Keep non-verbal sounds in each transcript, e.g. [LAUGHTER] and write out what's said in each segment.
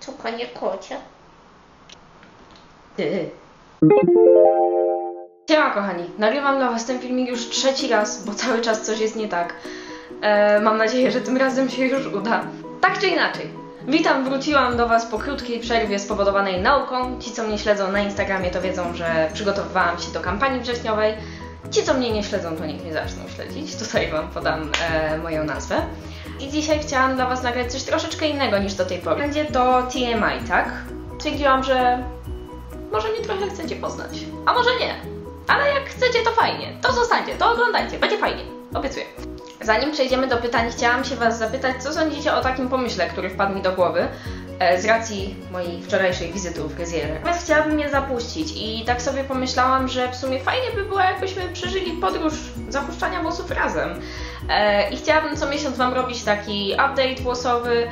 Co panie kocie? Ty. Siema kochani, nagrywam dla was ten filmik już trzeci raz, bo cały czas coś jest nie tak. E, mam nadzieję, że tym razem się już uda. Tak czy inaczej, witam, wróciłam do was po krótkiej przerwie spowodowanej nauką. Ci, co mnie śledzą na Instagramie, to wiedzą, że przygotowywałam się do kampanii wrześniowej. Ci, co mnie nie śledzą, to niech mnie zaczną śledzić. Tutaj wam podam e, moją nazwę. I dzisiaj chciałam dla was nagrać coś troszeczkę innego niż do tej pory. Będzie to TMI, tak? Stwierdziłam, że może mnie trochę chcecie poznać, a może nie. Ale jak chcecie, to fajnie. To zostańcie, to oglądajcie, będzie fajnie. Obiecuję. Zanim przejdziemy do pytań, chciałam się Was zapytać, co sądzicie o takim pomyśle, który wpadł mi do głowy z racji mojej wczorajszej wizyty u fryzjera. Natomiast chciałabym je zapuścić i tak sobie pomyślałam, że w sumie fajnie by było, jakbyśmy przeżyli podróż zapuszczania włosów razem. E, I chciałabym co miesiąc Wam robić taki update włosowy,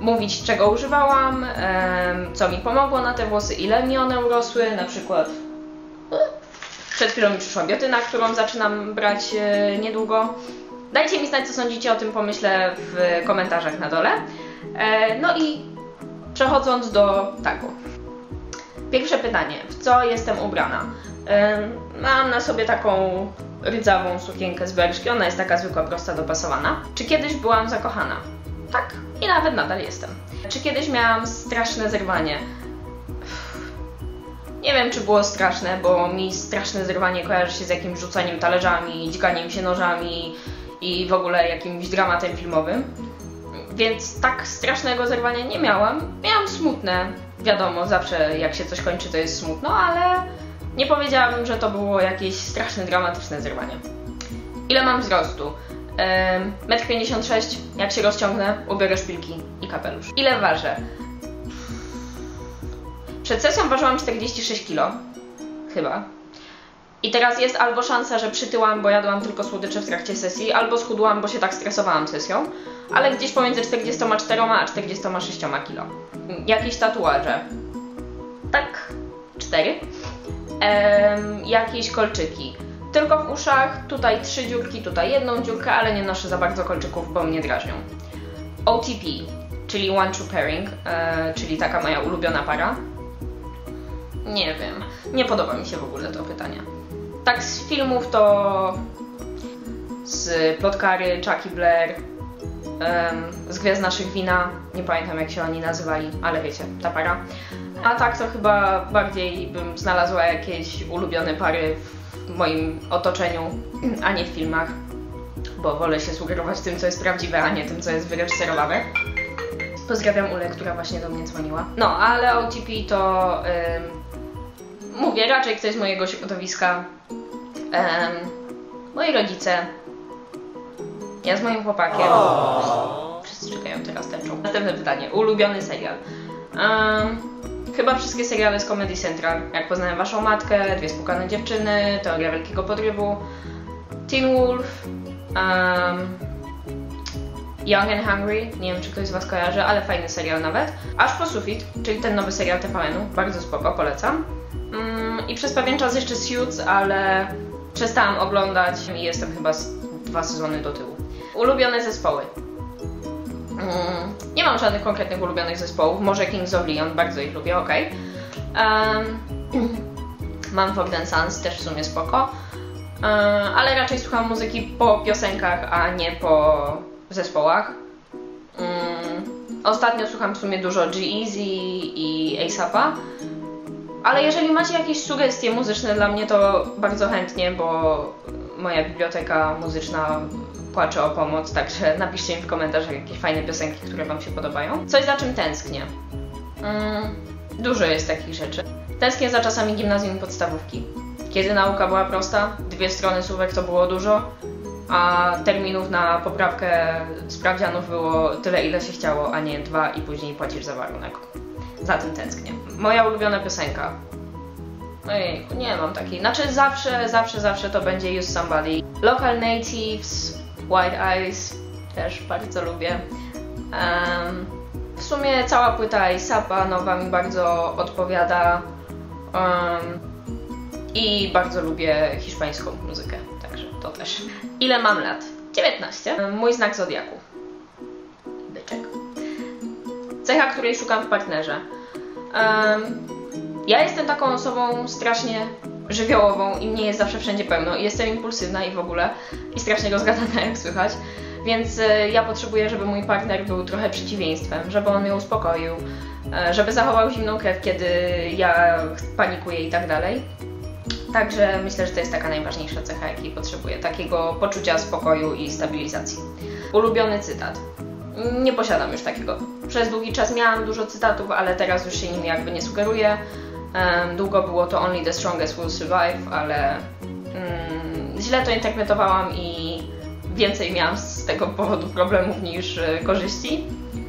mówić czego używałam, em, co mi pomogło na te włosy, ile mi one urosły, na przykład przed chwilą mi przyszła biotyna, którą zaczynam brać e, niedługo. Dajcie mi znać, co sądzicie o tym pomyśle w komentarzach na dole. E, no i przechodząc do tagu. Pierwsze pytanie. W co jestem ubrana? Mam na sobie taką rdzawą sukienkę z Berszki. Ona jest taka zwykła, prosta, dopasowana. Czy kiedyś byłam zakochana? Tak. I nawet nadal jestem. Czy kiedyś miałam straszne zerwanie? Nie wiem, czy było straszne, bo mi straszne zerwanie kojarzy się z jakimś rzucaniem talerzami, dźganiem się nożami i w ogóle jakimś dramatem filmowym. Więc tak strasznego zerwania nie miałam. Miałam smutne, wiadomo, zawsze jak się coś kończy, to jest smutno, ale nie powiedziałabym, że to było jakieś straszne, dramatyczne zerwanie. Ile mam wzrostu? Em, 1,56 m, jak się rozciągnę, ubiorę szpilki i kapelusz. Ile ważę? Przed sesją ważyłam 46 kg. Chyba. I teraz jest albo szansa, że przytyłam, bo jadłam tylko słodycze w trakcie sesji, albo schudłam, bo się tak stresowałam sesją, ale gdzieś pomiędzy 44 a 46 kg. Jakieś tatuaże? Tak, cztery. Em, jakieś kolczyki. Tylko w uszach, tutaj trzy dziurki, tutaj jedną dziurkę, ale nie noszę za bardzo kolczyków, bo mnie drażnią. OTP, czyli One True Pairing, e, czyli taka moja ulubiona para. Nie wiem, nie podoba mi się w ogóle to pytanie. Tak z filmów to z Plotkary, Chucky Blair, z Gwiazd Naszych Wina, nie pamiętam jak się oni nazywali, ale wiecie, ta para. A tak to chyba bardziej bym znalazła jakieś ulubione pary w moim otoczeniu, a nie w filmach, bo wolę się sugerować tym, co jest prawdziwe, a nie tym, co jest wyreżyserowane. Pozdrawiam Ulę, która właśnie do mnie dzwoniła. No, ale OTP to mówię, raczej ktoś z mojego środowiska. Em, moi rodzice. Ja z moim chłopakiem. Wszyscy czekają teraz tęczą. Następne pytanie. Ulubiony serial. Em, chyba wszystkie seriale z Comedy Central. Jak poznałem waszą matkę, Dwie spłukane dziewczyny, Teoria Wielkiego Podrywu, Teen Wolf, em, Young and Hungry, nie wiem czy ktoś z Was kojarzy, ale fajny serial nawet. Aż po sufit, czyli ten nowy serial TVN-u, bardzo spoko, polecam. Mm, I przez pewien czas jeszcze Suits, ale przestałam oglądać i jestem chyba dwa sezony do tyłu. Ulubione zespoły. Mm, nie mam żadnych konkretnych ulubionych zespołów, może Kings of Leon, bardzo ich lubię, ok. Um, [CLEARS THROAT] mam Ford and Sons, też w sumie spoko. Um, ale raczej słucham muzyki po piosenkach, a nie po zespołach. Mm, ostatnio słucham w sumie dużo G-Eazy i A$AP'a. Ale jeżeli macie jakieś sugestie muzyczne dla mnie, to bardzo chętnie, bo moja biblioteka muzyczna płacze o pomoc, także napiszcie mi w komentarzach jakieś fajne piosenki, które Wam się podobają. Coś za czym tęsknię. Mm, dużo jest takich rzeczy. Tęsknię za czasami gimnazjum podstawówki. Kiedy nauka była prosta, dwie strony słówek to było dużo, a terminów na poprawkę sprawdzianów było tyle, ile się chciało, a nie dwa i później płacisz za warunek. Za tym tęsknię. Moja ulubiona piosenka. Ojej, nie mam takiej. Znaczy zawsze, zawsze, zawsze to będzie Use Somebody. Local Natives, White Eyes też bardzo lubię. Em, w sumie cała płyta Isapa nowa mi bardzo odpowiada. Em, I bardzo lubię hiszpańską muzykę, także to też. Ile mam lat? 19. Mój znak zodiaku. Byczek. Cecha, której szukam w partnerze. Um, ja jestem taką osobą strasznie żywiołową i mnie jest zawsze wszędzie pełno. Jestem impulsywna i w ogóle. I strasznie rozgadana, jak słychać. Więc e, ja potrzebuję, żeby mój partner był trochę przeciwieństwem, żeby on mnie uspokoił, e, żeby zachował zimną krew, kiedy ja panikuję i tak dalej. Także myślę, że to jest taka najważniejsza cecha, jakiej potrzebuję. Takiego poczucia spokoju i stabilizacji. Ulubiony cytat. Nie posiadam już takiego. Przez długi czas miałam dużo cytatów, ale teraz już się nimi jakby nie sugeruję. Długo było to Only the Strongest Will Survive, ale mm, źle to interpretowałam i więcej miałam z tego powodu problemów niż e, korzyści.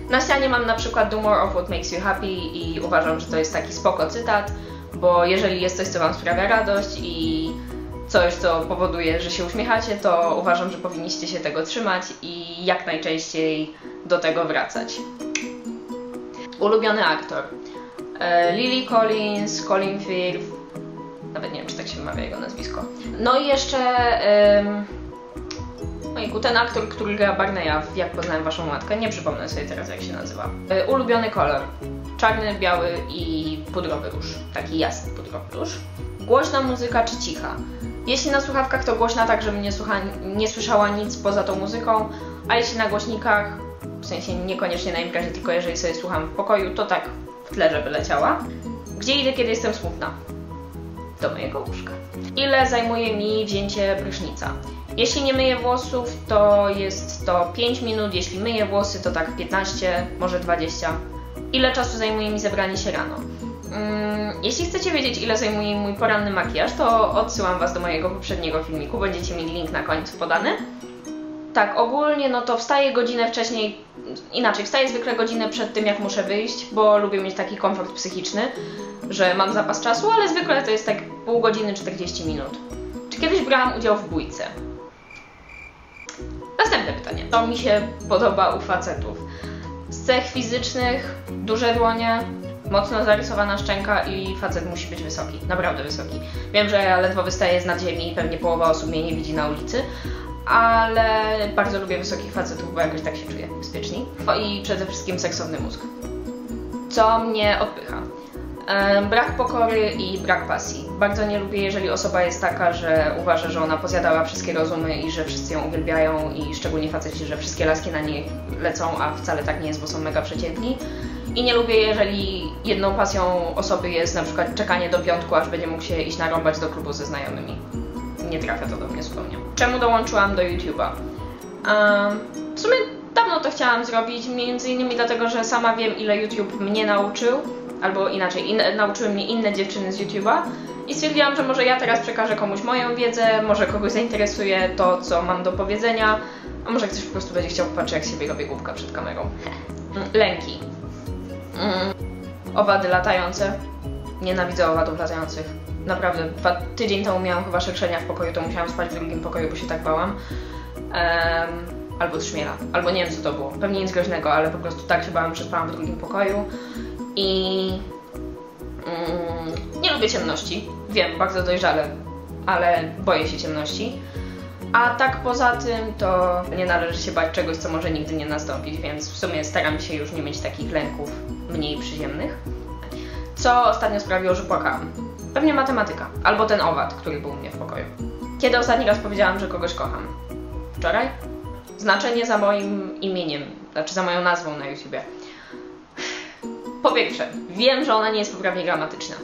Na ścianie mam na przykład Do more of what makes you happy i uważam, że to jest taki spoko cytat, bo jeżeli jest coś, co Wam sprawia radość i coś, co powoduje, że się uśmiechacie, to uważam, że powinniście się tego trzymać i jak najczęściej do tego wracać. Ulubiony aktor. E, Lily Collins, Colin Firth, nawet nie wiem, czy tak się wymawia jego nazwisko. No i jeszcze... Ojku, ten aktor, który gra Barneya w Jak poznałem waszą matkę, nie przypomnę sobie teraz jak się nazywa. E, ulubiony kolor. Czarny, biały i pudrowy róż. Taki jasny pudrowy róż. Głośna muzyka czy cicha? Jeśli na słuchawkach to głośna tak, żebym nie, słucha, nie słyszała nic poza tą muzyką, a jeśli na głośnikach, w sensie niekoniecznie na imprezie, tylko jeżeli sobie słucham w pokoju, to tak w tle, żeby leciała. Gdzie idę, kiedy jestem smutna? Do mojego łóżka. Ile zajmuje mi wzięcie prysznica? Jeśli nie myję włosów, to jest to 5 minut, jeśli myję włosy, to tak 15, może 20. Ile czasu zajmuje mi zebranie się rano? Mm, jeśli chcecie wiedzieć, ile zajmuje mój poranny makijaż, to odsyłam Was do mojego poprzedniego filmiku, będziecie mieli link na końcu podany. Tak, ogólnie no to wstaję godzinę wcześniej, inaczej, wstaję zwykle godzinę przed tym, jak muszę wyjść, bo lubię mieć taki komfort psychiczny, że mam zapas czasu, ale zwykle to jest tak pół godziny, 40 minut. Czy kiedyś brałam udział w bójce? Następne pytanie. To mi się podoba u facetów. Z cech fizycznych duże dłonie, mocno zarysowana szczęka i facet musi być wysoki, naprawdę wysoki. Wiem, że ja ledwo wystaję z nad ziemi i pewnie połowa osób mnie nie widzi na ulicy, ale bardzo lubię wysokich facetów, bo jakoś tak się czuję bezpieczni. I przede wszystkim seksowny mózg. Co mnie odpycha? Brak pokory i brak pasji. Bardzo nie lubię, jeżeli osoba jest taka, że uważa, że ona pozjadała wszystkie rozumy i że wszyscy ją uwielbiają i szczególnie faceci, że wszystkie laski na niej lecą, a wcale tak nie jest, bo są mega przeciętni. I nie lubię, jeżeli jedną pasją osoby jest na przykład czekanie do piątku, aż będzie mógł się iść narąbać do klubu ze znajomymi. Nie trafia to do mnie zupełnie. Czemu dołączyłam do YouTube'a? W sumie dawno to chciałam zrobić, między innymi dlatego, że sama wiem, ile YouTube mnie nauczył albo inaczej, in, nauczyły mnie inne dziewczyny z YouTube'a i stwierdziłam, że może ja teraz przekażę komuś moją wiedzę, może kogoś zainteresuje to, co mam do powiedzenia, a może ktoś po prostu będzie chciał popatrzeć, jak sobie robię głupka przed kamerą. Mm, lęki. Mm. Owady latające. Nienawidzę owadów latających. Naprawdę, dwa tydzień temu miałam chyba szerszenia w pokoju, to musiałam spać w drugim pokoju, bo się tak bałam. Um, albo trzmiela, albo nie wiem co to było. Pewnie nic groźnego, ale po prostu tak się bałam, że spałam w drugim pokoju i mm, nie lubię ciemności. Wiem, bardzo dojrzale, ale boję się ciemności. A tak poza tym to nie należy się bać czegoś, co może nigdy nie nastąpić, więc w sumie staram się już nie mieć takich lęków mniej przyziemnych. Co ostatnio sprawiło, że płakałam? Pewnie matematyka, albo ten owad, który był u mnie w pokoju. Kiedy ostatni raz powiedziałam, że kogoś kocham? Wczoraj? Znaczenie za moim imieniem, znaczy za moją nazwą na YouTubie. Po pierwsze, wiem, że ona nie jest poprawnie gramatyczna,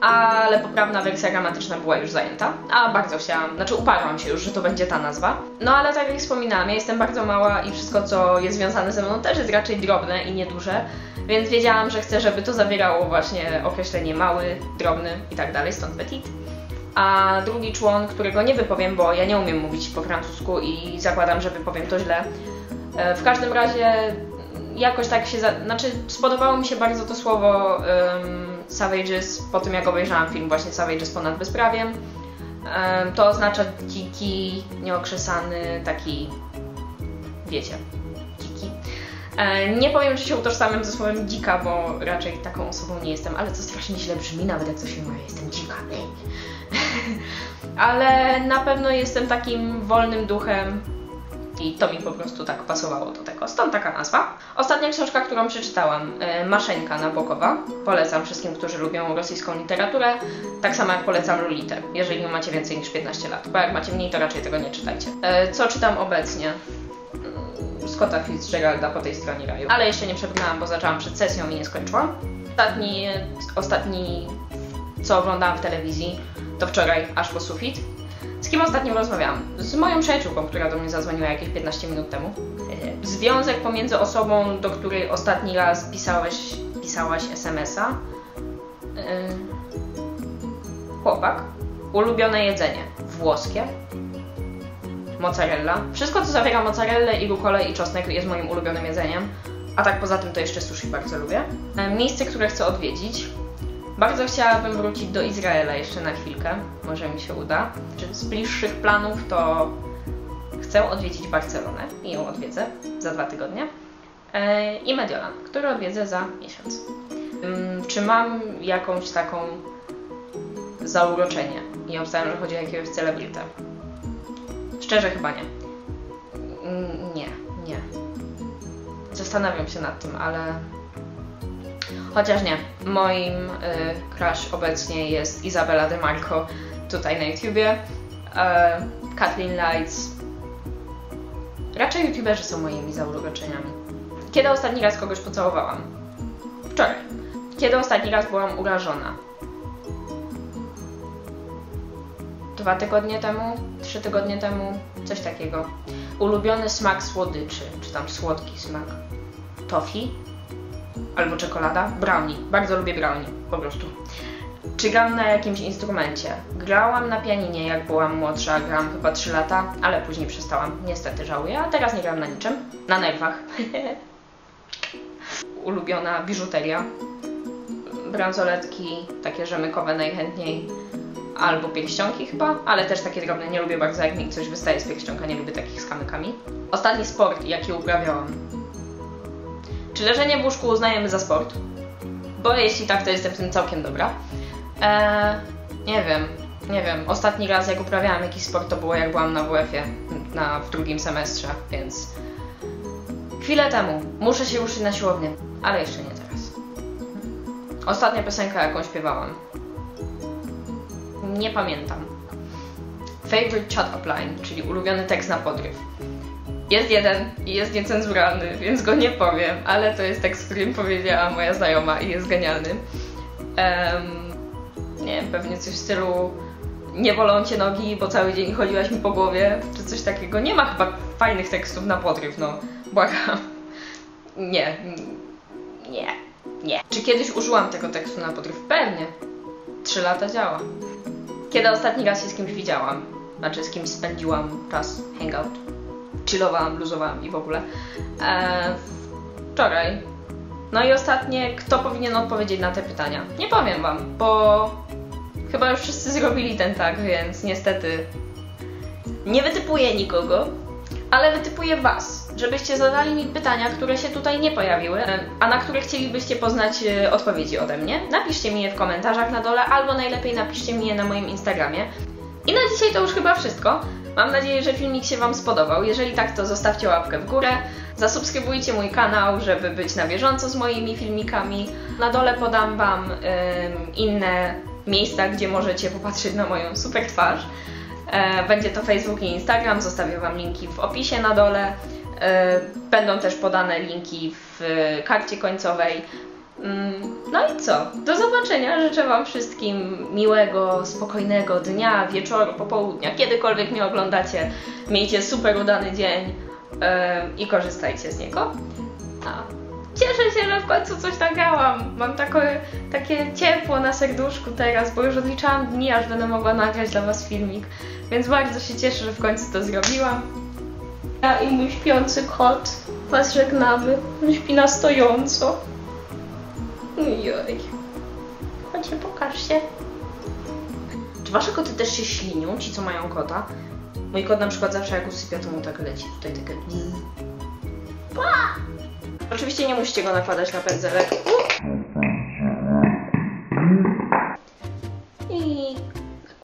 ale poprawna wersja gramatyczna była już zajęta, a bardzo chciałam, znaczy uparłam się już, że to będzie ta nazwa. No ale tak jak wspominałam, ja jestem bardzo mała i wszystko, co jest związane ze mną też jest raczej drobne i nieduże, więc wiedziałam, że chcę, żeby to zawierało właśnie określenie mały, drobny i tak dalej, stąd petit. A drugi człon, którego nie wypowiem, bo ja nie umiem mówić po francusku i zakładam, że wypowiem to źle. E, w każdym razie jakoś tak się, za... znaczy spodobało mi się bardzo to słowo um, Savages po tym jak obejrzałam film właśnie Savages ponad bezprawiem. To oznacza dziki, nieokrzesany, taki, wiecie, dziki. E, nie powiem, że się utożsamiam ze słowem dzika, bo raczej taką osobą nie jestem, ale to strasznie źle brzmi, nawet jak coś się mówi, jestem dzika. [LAUGHS] ale na pewno jestem takim wolnym duchem, I to mi po prostu tak pasowało do tego. Stąd taka nazwa. Ostatnia książka, którą przeczytałam, y, Maszeńka Nabokowa. Polecam wszystkim, którzy lubią rosyjską literaturę. Tak samo jak polecam Lolitę, jeżeli macie więcej niż 15 lat. Bo jak macie mniej, to raczej tego nie czytajcie. Y, Co czytam obecnie? Mm, Scotta Fitzgeralda po tej stronie raju. Ale jeszcze nie przebrnęłam, bo zaczęłam przed sesją i nie skończyłam. Ostatni, ostatni co oglądałam w telewizji, to wczoraj aż po sufit. Z kim ostatnio rozmawiałam? Z moją przyjaciółką, która do mnie zadzwoniła jakieś 15 minut temu. E, Związek pomiędzy osobą, do której ostatni raz pisałeś, pisałaś SMS-a. E, Chłopak. Ulubione jedzenie. Włoskie. Mozzarella. Wszystko, co zawiera mozzarellę i rukolę i czosnek jest moim ulubionym jedzeniem. A tak poza tym to jeszcze sushi bardzo lubię. E, Miejsce, które chcę odwiedzić. Bardzo chciałabym wrócić do Izraela jeszcze na chwilkę. Może mi się uda. Z bliższych planów to chcę odwiedzić Barcelonę i ją odwiedzę za dwa tygodnie. E, I Mediolan, który odwiedzę za miesiąc. Ym, Czy mam jakąś taką zauroczenie? I obstawiam, że chodzi o jakiegoś celebrytę. Szczerze chyba nie. Mm, Nie, nie. Zastanawiam się nad tym, ale Chociaż nie. Moim y, crush obecnie jest Izabela De Marco tutaj na YouTubie. E, Kathleen Lights. Raczej YouTuberzy są moimi zauroczeniami. Kiedy ostatni raz kogoś pocałowałam? Wczoraj. Kiedy ostatni raz byłam urażona? Dwa tygodnie temu? Trzy tygodnie temu? Coś takiego. Ulubiony smak słodyczy, czy tam słodki smak. Toffee? Albo czekolada. Brownie. Bardzo lubię brownie, po prostu. Czy gram na jakimś instrumencie? Grałam na pianinie, jak byłam młodsza, gram chyba 3 lata, ale później przestałam. Niestety żałuję, a teraz nie gram na niczym. Na nerwach. [LAUGHS] Ulubiona biżuteria. Bransoletki, takie rzemykowe najchętniej. Albo pierścionki chyba, ale też takie drobne. Nie lubię bardzo, jak mi coś wystaje z pierścionka, nie lubię takich z kamykami. Ostatni sport, jaki uprawiałam. Czy leżenie w łóżku uznajemy za sport? Bo jeśli tak, to jestem w tym całkiem dobra. Eee, nie wiem, nie wiem. Ostatni raz jak uprawiałam jakiś sport to było jak byłam na WF-ie, na, w drugim semestrze, więc chwilę temu. Muszę się ruszyć na siłownię, ale jeszcze nie teraz. Ostatnia piosenka jaką śpiewałam. Nie pamiętam. Favorite chat upline, czyli ulubiony tekst na podryw. Jest jeden i jest niecenzuralny, więc go nie powiem, ale to jest tekst, który mi powiedziała moja znajoma i jest genialny. Em, nie wiem, pewnie coś w stylu nie bolą cię nogi, bo cały dzień chodziłaś mi po głowie, czy coś takiego. Nie ma chyba fajnych tekstów na podryw, no. Błagam. Nie. Nie. Nie. Czy kiedyś użyłam tego tekstu na podryw? Pewnie. Trzy lata działa. Kiedy ostatni raz się z kimś widziałam? Znaczy z kimś spędziłam czas, hangout chillowałam, luzowałam i w ogóle. Eee, wczoraj. No i ostatnie, kto powinien odpowiedzieć na te pytania? Nie powiem Wam, bo chyba już wszyscy [LAUGHS] zrobili ten tak, więc niestety nie wytypuję nikogo, ale wytypuję Was, żebyście zadali mi pytania, które się tutaj nie pojawiły, a na które chcielibyście poznać e, odpowiedzi ode mnie. Napiszcie mi je w komentarzach na dole, albo najlepiej napiszcie mi je na moim Instagramie. I na dzisiaj to już chyba wszystko. Mam nadzieję, że filmik się Wam spodobał. Jeżeli tak, to zostawcie łapkę w górę. Zasubskrybujcie mój kanał, żeby być na bieżąco z moimi filmikami. Na dole podam Wam inne miejsca, gdzie możecie popatrzeć na moją super twarz. E, będzie to Facebook i Instagram, zostawię Wam linki w opisie na dole. E, będą też podane linki w karcie końcowej. No i co? Do zobaczenia. Życzę Wam wszystkim miłego, spokojnego dnia, wieczoru, popołudnia. Kiedykolwiek mnie oglądacie, miejcie super udany dzień em, i korzystajcie z niego. A, cieszę się, że w końcu coś nagrałam. Mam takie, takie ciepło na serduszku teraz, bo już odliczałam dni, aż będę mogła nagrać dla Was filmik. Więc bardzo się cieszę, że w końcu to zrobiłam. Ja i mój śpiący kot Was żegnamy. Śpi na stojąco. Joj. Chodźcie, pokaż się. Czy wasze koty też się ślinią, ci co mają kota? Mój kot na przykład zawsze jak usypia, to mu tak leci tutaj takie... Oczywiście nie musicie go nakładać na pędzelek.